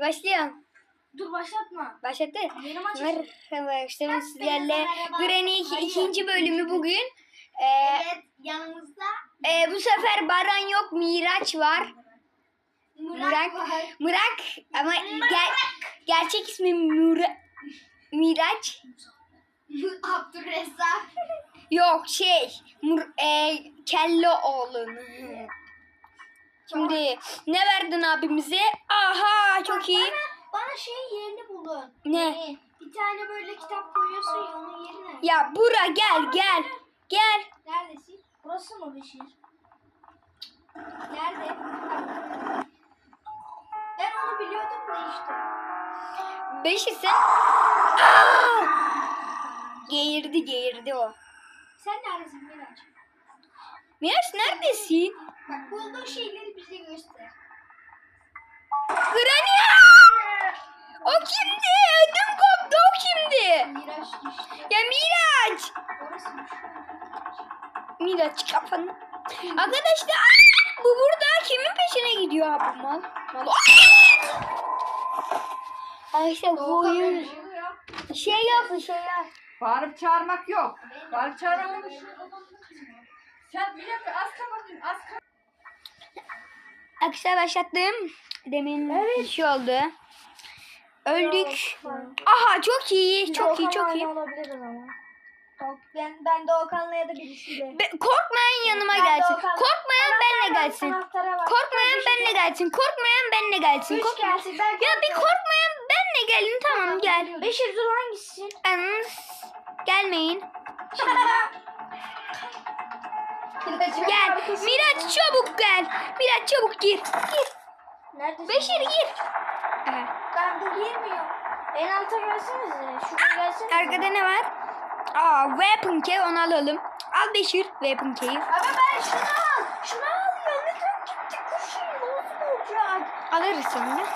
Başlıyorum. Dur başlatma. Başlattı. Yeni maç Merhaba arkadaşlar sizlerle. Granny iki- ikinci bölümü bugün. Ee, Evet yanımızda e, bu sefer Baran yok Miraç var. Murat Murak. var. Murak ama ger- gerçek ismi Mura- Miraç. Abdurrezzak. Yok şey Mur- e, Kelloğlu. Şimdi ne verdin abimize? Aha çok iyi. Bana, bana şey yerini bulun. Ne? Ee, Bir tane böyle kitap koyuyorsun ya onun yerine. Ya Bura gel gel. Gel. Neredesin? Burası mı Beşir? Nerede? Ben onu biliyordum da işte. Beşi sen. Aa! Geğirdi geğirdi o. Sen neredesin Miraç? Miraç neredesin? Bak bulduğun şeyleri bize göster. Granny! O kimdi? Ödüm koptu o kimdi? Miraç düştü. Ya Miraç! Orası? Miraç kafanı. Arkadaşlar aa! bu burada kimin peşine gidiyor abi mal? Mal. Arkadaşlar bu oyun şey yok bir şey yok. Bağırıp çağırmak yok. Bağırıp çağırmak yok. Sen bir dakika az kapatın az kapatın. Arkadaşlar başlattım. Demin bir şey oldu. Öldük. Aha çok iyi, çok iyi, çok iyi. Ben, ben de Okan'la ya da birisiyle. Be- korkmayan yanıma Ben gelsin. Korkmayan benle gelsin. Korkmayan benle gelsin. Korkmayan benle gelsin. Üç gelsin. Ben ya bir korkmayan benle gelin tamam gel. Beşir dur hangisi? Yalnız gelmeyin. Gel. Miraç çabuk gel. Miraç çabuk gir. Gir. Neredesin? Beşir gir. Ben de girmiyorum. En alta gelsenize. Şuraya gelsenize. Arkada ne var? Aa weapon key onu alalım. Al Beşir weapon key'i. Ama ben şunu al. Şunu al ya. Lütfen gitti kuşun. Nasıl olacak? Alırız sonra.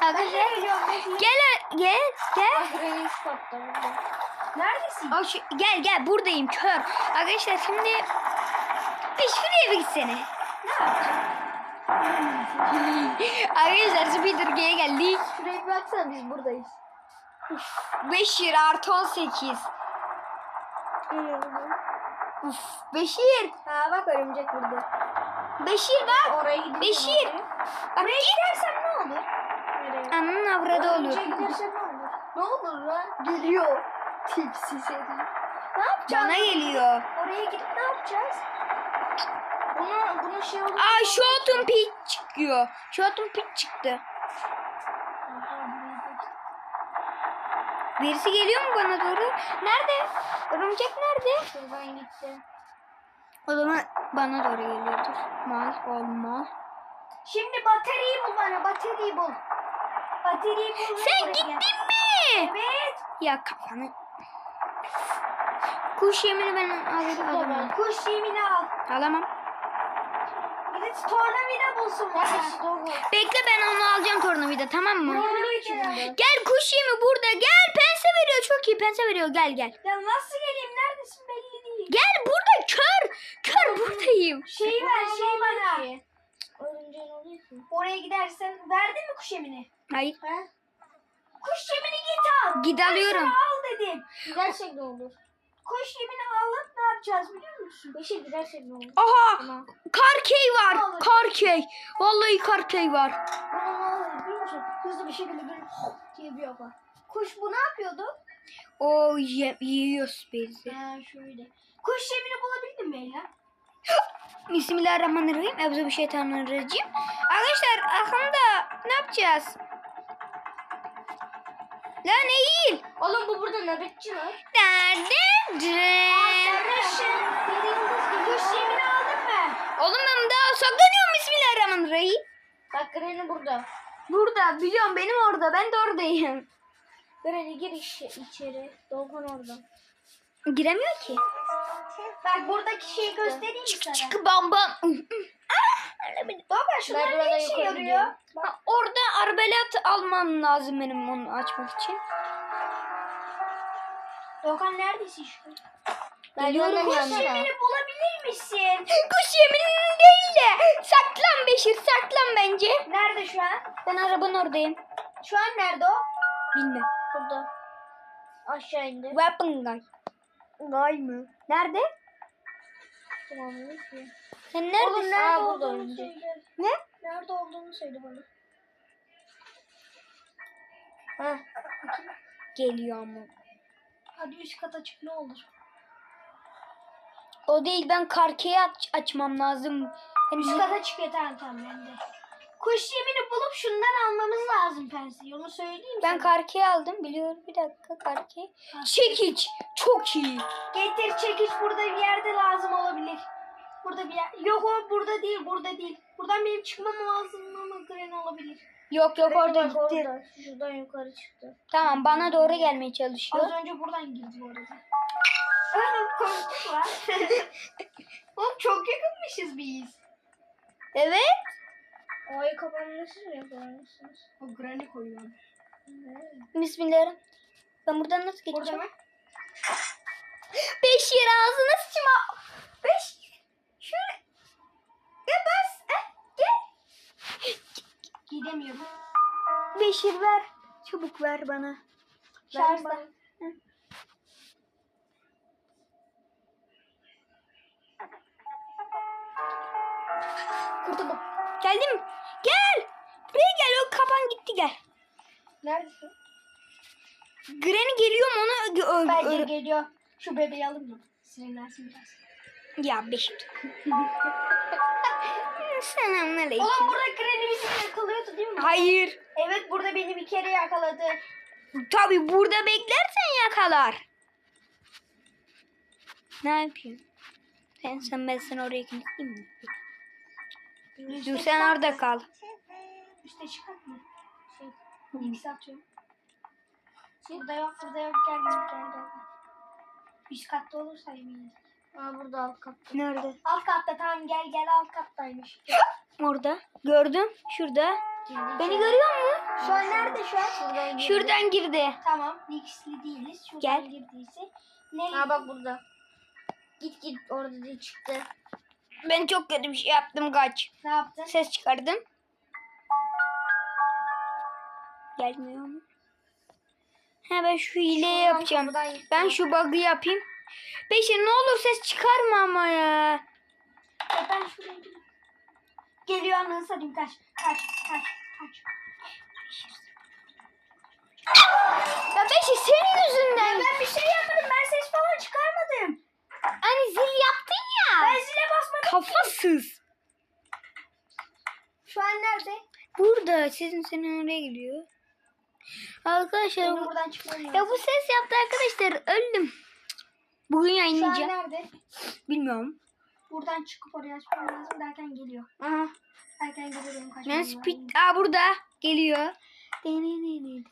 Arkadaşlar. Bekle. gel gel gel. Neredesin? Aa, şu, gel gel buradayım kör. Arkadaşlar şimdi bir şuraya bir gitsene. Ne? Arkadaşlar Spiderge'ye geldik. Şuraya bir baksana biz buradayız. Beşir artı 18. Uf, Beşir. Ha bak örümcek burada. Beşir bak. Oraya gidiyorum. Beşir. Bak Oraya gidersem ne olur? Ananın avradı olur. Örümceğe gidersem ne olur? Ne olur lan? Geliyor. Tipsiz herif. Ne yapacağız? Bana geliyor. Oraya gidip ne yapacağız? Bunu, bunu şey olur. Aa Shotun Peak çıkıyor. Shotun Peak çıktı. Birisi geliyor mu bana doğru? Nerede? Örümcek nerede? Şuradan gitti. O zaman bana doğru geliyordur. Mal olmaz. Şimdi bataryayı bul bana. Bataryayı bul. Bataryayı bul. Sen gittin mi? Evet. Ya kafanı. Kuş yemini ben alırım. alamam. Kuş yemini al. Alamam. Bir de tornavida bulsun bana. Bekle ben onu alacağım tornavida tamam mı? Tornavida. Gel kuş yemi burada. Gel pense veriyor çok iyi pense veriyor gel gel. Ya nasıl geleyim? Neredesin belli değil. Gel burada kör. Kör buradayım. Şeyi ver, şeyi bana. Oraya gidersen verdin mi kuş yemini? Hayır. He? Kuş yemini git al. Gid alıyorum. al dedim. Gidersek ne olur? Kuş yemini alıp ne yapacağız biliyor musun? Beşir gidersek ne olur? Aha Tamam. karkey var. Karkey. Vallahi karkey var. Bunu ne olur biliyor musun? Hızlı bir şekilde böyle diye bir yapar. Kuş bu ne yapıyordu? O ye yiyoruz bizi. Ha şöyle. Kuş yemini bulabildin mi Leyla? Bismillahirrahmanirrahim. Ebze bir şeytanirracim. Arkadaşlar aklımda ne yapacağız? Lan eğil. Oğlum bu burada nöbetçi var. Nerede? Arkadaşım. Bir yıldız gibi. Kuş yemini aldın mı? Oğlum ben daha saklanıyorum Bismillahirrahmanirrahim. Bak Granny burada. Burada biliyorum benim orada. Ben de oradayım. Granny gir içi- içeri. Doğukan orada. Giremiyor ki. Bak buradaki şeyi göstereyim mi sana? Çık bam bam. Baba şunlar Ben ne işe yukarı yarıyor? gidiyorum. Ha, Orada arbelat almam lazım benim onu açmak için. Doğukan neredesin şu? Geliyorum Kuş yanına. yemini bulabilir misin? Kuş yeminin değil de. Saklan Beşir saklan bence. Nerede şu an? Ben arabanın oradayım. Şu an nerede o? Bilmem. Burada. Aşağı indi. Weapon guy. Gay mı? Nerede? Tamam ne ki? Sen Oğlum neredesin? nerede Aa, olduğunu söyle. Ne? Nerede olduğunu söyle bana. Heh. Geliyor ama. Hadi üst kata çık ne olur. O değil ben karkeyi aç açmam lazım. Ben Üst kata çık yeter tamam ben de. Kuş yemini bulup şundan almamız lazım Pensi. Onu söyleyeyim ben sana. karkeyi aldım biliyorum. Bir dakika karkeyi. Çekiç. Çok iyi. Getir çekiç burada bir yerde lazım olabilir. Burada bir yer. Yok o burada değil burada değil. Buradan benim çıkmam lazım ama Gren olabilir. Yok yok orada gitti. Orada. Şuradan yukarı çıktı. Tamam bana doğru gelmeye çalışıyor. Az önce buradan girdi bu arada. Oğlum korktuk lan. Oğlum çok yakınmışız biz. Evet. Ay kapanması nasıl yaparsınız? O Granny koyuyor. Bismillahirrahmanirrahim. Ben buradan nasıl geçeceğim? Beş yer ağzına sıçma. Beş. Şöyle. Ya bas. Eh, gel. Gidemiyorum. Beşir ver. Çabuk ver bana. Şarjda. Neredesin? Granny geliyor mu onu ö- Bence geliyor. Şu bebeği alayım mı? Sinirlensin biraz. Ya Beşir. Selamünaleyküm. Oğlum burada Granny bizi yakalıyordu değil mi? Hayır. Evet burada beni bir kere yakaladı. Tabi burada beklersen yakalar. Ne yapıyorsun? Sen, sen ben seni oraya kilitleyeyim mi? Dur sen orada kal. Üste çıkart mı? Şey, ikisi atıyorum. Burada yok, burada yok. Gel, gel, gel, gel. Üst katta olursa eminim. Aa burada alt katta. Nerede? Alt katta tamam gel gel alt kattaymış. Orada. Gördüm. Şurada. Beni görüyor musun? Şu an nerede şu an? Şuradan Şuradan girdi. Tamam, Nix'li değiliz. Şuradan Gel. girdiyse. Nereye? Ha bak burada. Git git orada değil çıktı. Ben çok kötü bir şey yaptım kaç. Ne yaptın? Ses çıkardım. Gelmiyor mu? He ben şu hileyi yapacağım. Ben şu bug'ı yapayım. Beşir ne olur ses çıkarma ama ya. Ya ben şuraya. Geliyor ananı satayım kaç. Kaç kaç kaç. Ya Beşir senin yüzünden. Ben bir şey yapmadım. Ben ses falan çıkarmadım. Hani zil yaptın Ben ya. zile basmadım. Kafasız. Şu an nerede? Burada sizin senin oraya gidiyor. Arkadaşlar Benim bu- buradan çıkmam lazım. ya bu ses yaptı arkadaşlar öldüm. Bugün Şu an yayınlayacağım. nerede? Bilmiyorum. Buradan çıkıp oraya açmam lazım derken geliyor. Aha. Derken geliyor benim kaçmam Ben lazım. speed... Aa burada. Geliyor.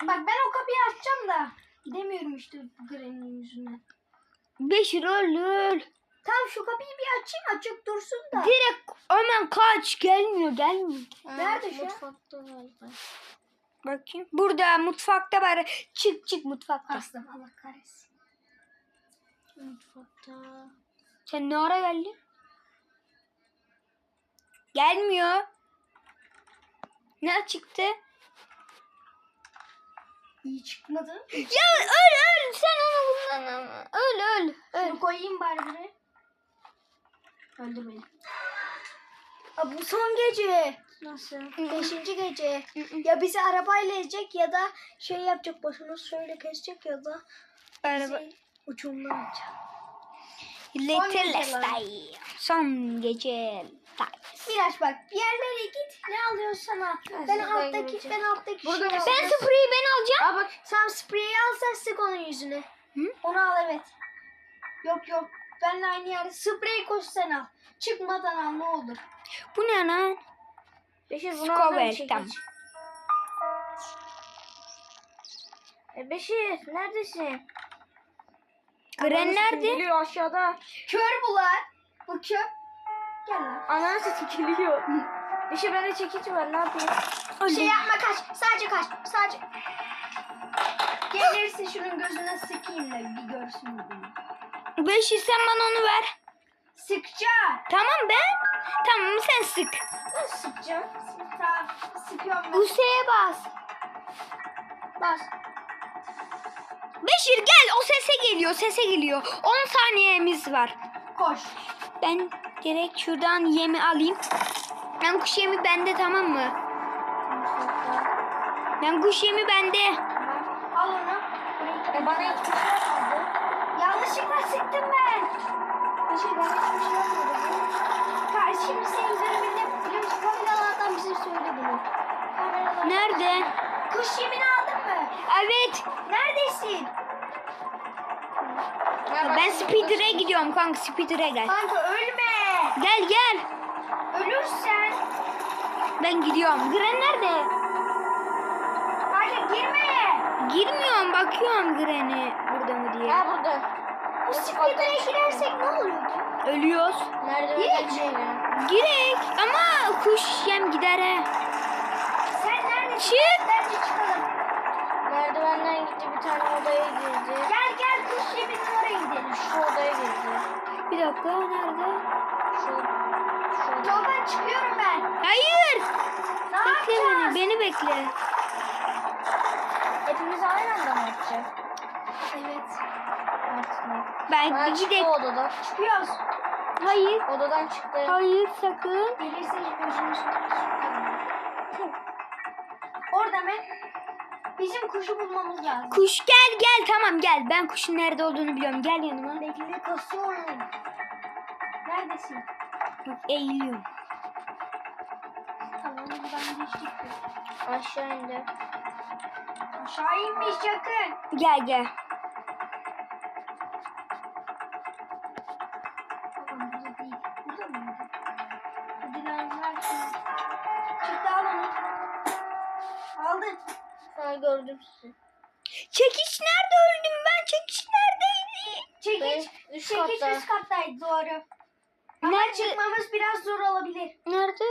Bak ben o kapıyı açacağım da gidemiyorum işte Granny'nin yüzünden. Beşir öl öl. Tamam şu kapıyı bir açayım açık dursun da. Direkt hemen kaç. Gelmiyor gelmiyor. Nerede şu an? Mutfakta galiba. Bakayım. Burada mutfakta bari. Çık çık mutfakta. Aslım Allah kahretsin. Mutfakta. Sen ne ara geldin? Gelmiyor. Ne çıktı? İyi çıkmadı. Ya öl öl. Sen onu kullan ama. Öl öl. Öl. Şunu koyayım bari buraya. Öldü beni. Aa, bu son gece. Nasıl? Beşinci gece. ya bizi arabayla ezecek ya da şey yapacak başını şöyle kesecek ya da Araba. şey, ucundan atacak. Little. Style. Son gece. Miraç bak bir yerlere git ne alıyorsan al. Ben alttaki gireceğim. ben alttaki Burada şeyi. Ben spreyi ben alacağım. Aa bak sen spreyi al sen sık onun yüzüne. Hı? Onu al evet. Yok yok. Benle aynı yerde. Spreyi koş sen al. Çıkmadan al ne olur. Bu ne lan? Beşir bunu aldım çekiç. tamam. E Beşir neredesin? Gren nerede? Geliyor aşağıda. Kör bu lan. Bu kör. Gel lan. Ananı geliyor. Beşir bende çekiç var ne yapayım? Şey yapma kaç. Sadece kaç. Sadece. Gelirse şunun gözüne sıkayım da bir görsün beni. Beşir sen bana onu ver. Sıkacağım. Tamam ben. Tamam sen sık. Sıkacağım. Tamam. Sıkıyorum ben. Buse'ye bas. Bas. Beşir gel o sese geliyor sese geliyor. 10 saniyemiz var. Koş. Ben direkt şuradan yemi alayım. Ben kuş yemi bende tamam mı? Ben kuş yemi bende. Al onu. E bana hiçbir şey yapmadı. Yanlışlıkla sıktım ben. Şey bana hiçbir şey yapmadı. Karşım senin bölümünde biliyor musun? Bize söyle bunu. Nerede? Kuş yemini aldın mı? Evet. Neredesin? Ben speeder'e gidiyorum kanka speeder'e gel. Kanka ölme. Gel gel. Ölürsen. Ben gidiyorum. Gren nerede? Kanka girme. Girmiyorum bakıyorum Gren'i burada mı diye. Ha burada. Bu speeder'e girersek ne olur? Ölüyoruz. Merdivenden Geç. gidiyor. Girek ama kuş yem gider he. Sen neredesin? Çık. Bence çıkalım. Merdivenden gitti bir tane odaya girdi. Gel gel kuş yeminin oraya gidelim. Şu odaya girdi. Bir dakika nerede? Şu, şu. Tolga çıkıyorum ben. Hayır. Ne Bekle beni. yapacağız? Beni bekle. Hepimiz aynı anda mı yapacak? Evet. Artık ne? Ben çıktı gidelim. odadan. Çıkıyoruz. Hayır. Odadan çıktı. Hayır sakın. Gelirse gözümüz Orada mı? Bizim kuşu bulmamız lazım. Kuş gel gel tamam gel. Ben kuşun nerede olduğunu biliyorum. Gel yanıma. Bekle kasıyorum. Neredesin? Bak eğiliyorum. Tamam buradan geçtik. Aşağı indi. Aşağı inmiş yakın. Gel gel. Ha gördüm sizi. Çekiç nerede öldüm ben? Çekiç neredeydi? Çekiç. Üst Çekiç katta. üst kattaydı doğru. Ama Nerede? çıkmamız biraz zor olabilir. Nerede?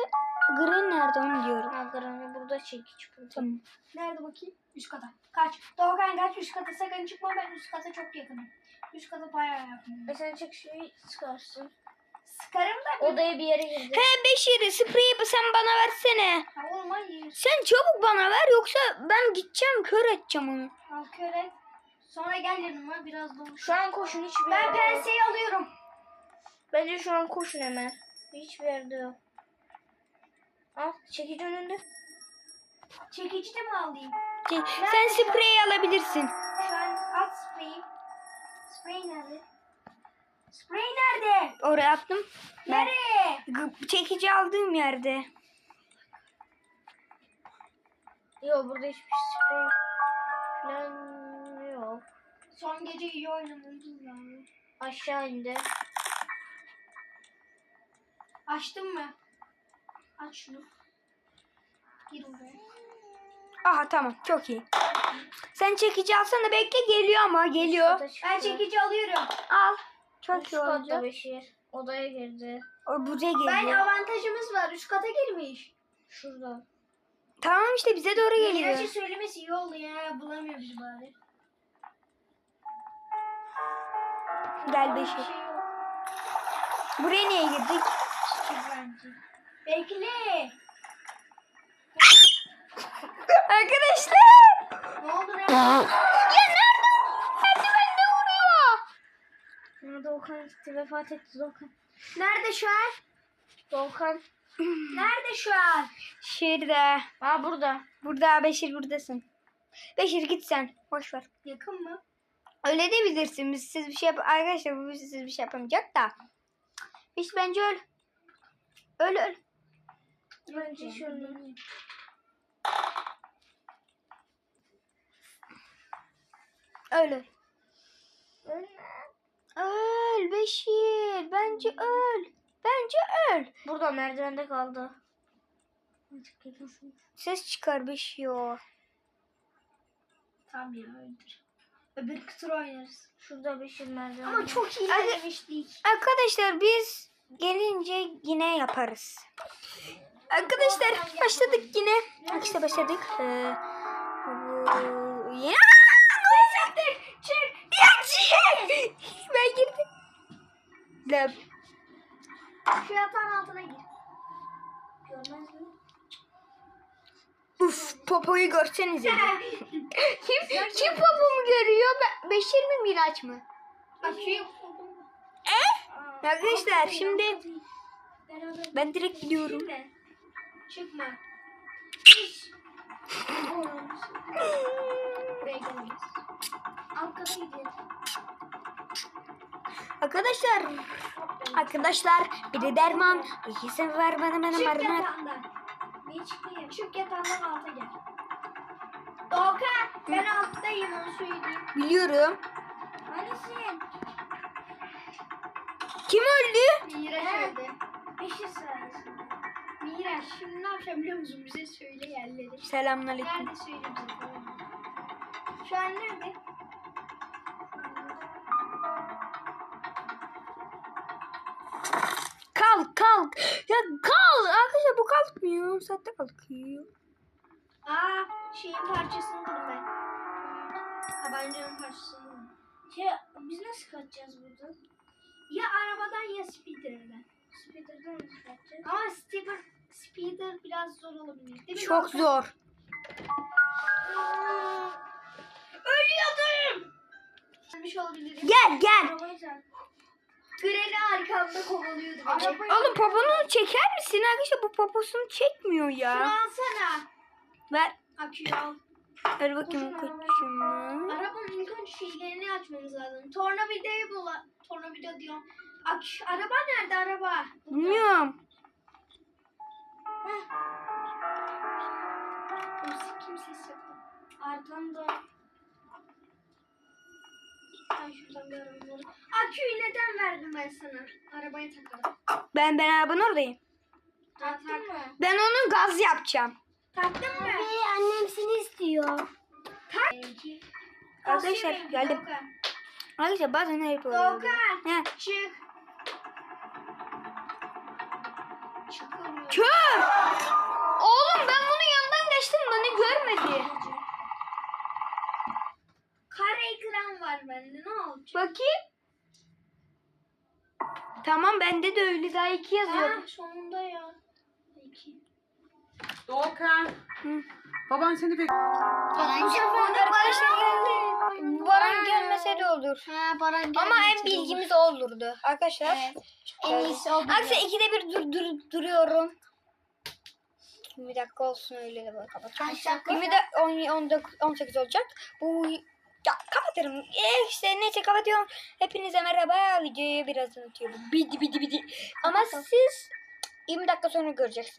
Gren nerede onu diyorum. Ha granny burada çekiç burada. Tamam. Nerede bakayım? Üst kata. Kaç. Doğukan kaç üst kata sakın çıkma ben üst kata çok yakınım. Üst kata bayağı yakınım. E sen çekişi çıkarsın. Sıkarım da. Odaya bir yere girdi. He Beşir spreyi sen bana versene. Oğlum hayır. Sen çabuk bana ver yoksa ben gideceğim kör edeceğim onu. Al köre. Sonra gel yanıma biraz dolu. Şu an koşun hiçbir Ben yerde yok. penseyi alıyorum. Bence şu an koşun hemen. Hiçbir yerde yok. Al çekici önünde. Çekici de mi alayım? Şey, Sen spreyi alabilirsin. Şu an at spreyi. Sprey nerede? Sprey nerede? Oraya attım. Ben Nereye? Çekici aldığım yerde. Yok burada hiçbir sprey falan yok. Son gece iyi oynamışız yani. Aşağı indi. Açtın mı? Aç şunu. Gir oraya. Aha tamam çok iyi. Sen çekici alsana bekle geliyor ama geliyor. Ben çekici alıyorum. Al. Çok Üst iyi katta oldu. Beşir. Odaya girdi. O buraya Ben geliyor. avantajımız var. Üst kata girmiş. Şurada. Tamam işte bize doğru geliyor. Gerçi söylemesi iyi oldu ya. Bulamıyor bizi bari. Gel Beşir. şey yok. Buraya niye girdik? Bence. Bekle. Arkadaşlar. Ne oldu lan? Ya nerede? Merdivende vuruyor. Okan gitti vefat etti Okan. Nerede şu an? Volkan. Nerede şu an? Şurada. Aa burada. Burada Beşir buradasın. Beşir git sen. Boş ver. Yakın mı? Öyle de bilirsin. Biz siz bir şey yap arkadaşlar bu siz bir şey yapamayacak da. Beşir bence öl. Öl öl. Bence şunu. Öl öl. Öl Beşir. Bence öl. Bence öl. Burada merdivende kaldı. Ses çıkar Beşir. Tamam ya öldür. Öbür kıtır oynarız. Şurada Beşir merdiven. Ama çok iyi Hadi. denemiştik. Arkadaşlar biz gelince yine yaparız. Arkadaşlar başladık yine. İşte başladık. Ee, bu- yine. Aa, gol attık. Çık. Ya çık. Ben girdim. De, Şu yatağın altına gir. Görmez mi? uf popoyu görsenize. kim, kim popomu görüyor? Be- Beşir mi Miraç mı? Aküyü Arkadaşlar şimdi ben direkt gidiyorum. Çıkma. Arkada gidiyor. Arkadaşlar arkadaşlar bir de derman ikisi var bana bana Çık bana bana. yatağından. Niye çıkayım? Çık yatağından alta gel. Doğukan ben alttayım onu söyleyeyim. Biliyorum. Neresin? Kim öldü? Miraç öldü. Beşir sayesinde. Miraç şimdi ne yapacağım biliyor musun? Bize söyle yerleri. Selamünaleyküm. Nerede söyleyeyim bize tamam mı? Şu an nerede? Kalk kalk. Ya kalk. Arkadaşlar bu kalkmıyor. Saatte kalkıyor. Aa şeyin parçasını buldum ben. Tabancanın parçasını buldum. Şey, biz nasıl kaçacağız buradan? Ya arabadan ya speeder'dan. Speeder'dan nasıl kaçacağız? Ama speeder, speeder biraz zor olabilir. Değil mi? Çok zor. Ölüyordum. Ölmüş olabilirim. Gel gel. Granny arkamda kovalıyordu beni. Arabayı Oğlum poponu çeker misin? Arkadaşlar bu poposunu çekmiyor Şunu ya. alsana. Ver. Aküyü al. Ver bakayım koçumu. Arabanın ilk önce şeylerini açmamız lazım. Tornavidayı bul. Tornavida diyorum. Ak araba nerede araba? Bilmiyorum. Kimse kimsesiz yok. Arkamda. Şuradan bir bulayım. Aküyü neden verdim ben sana? Arabaya takalım. Ben ben arabanın oradayım. Taktın mı? Ben onun gaz yapacağım. Taktın mı? Abi annem seni istiyor. Tak. Arkadaşlar, geldim. Arkadaşlar bazen ne yapıyorum? Doğukan. He. Çık. Çıkamıyorum. Kör. Oğlum ben bunun yanından geçtim beni görmedi. Ekran var bende ne olacak? Bakayım. Tamam bende de öyle daha iki yazıyor. Ha, sonunda ya. İki. Doğukan. Hı. Baban seni bekliyor. Sefer Arkadaşlar geldi. Baran gelmese de olur. Ha Baran Ama en bilgimiz o olurdu. Arkadaşlar. En iyisi o. Arkadaşlar ikide bir dur, dur, duruyorum. Bir dakika olsun öyle de böyle kapatıyorum. Kaç dakika? 20 de 10, 19, 18 olacak. Bu ya kapatırım. E işte neyse kapatıyorum. Hepinize merhaba. Videoyu birazdan atıyorum. Bidi bidi bidi. Ama siz 20 dakika sonra göreceksiniz.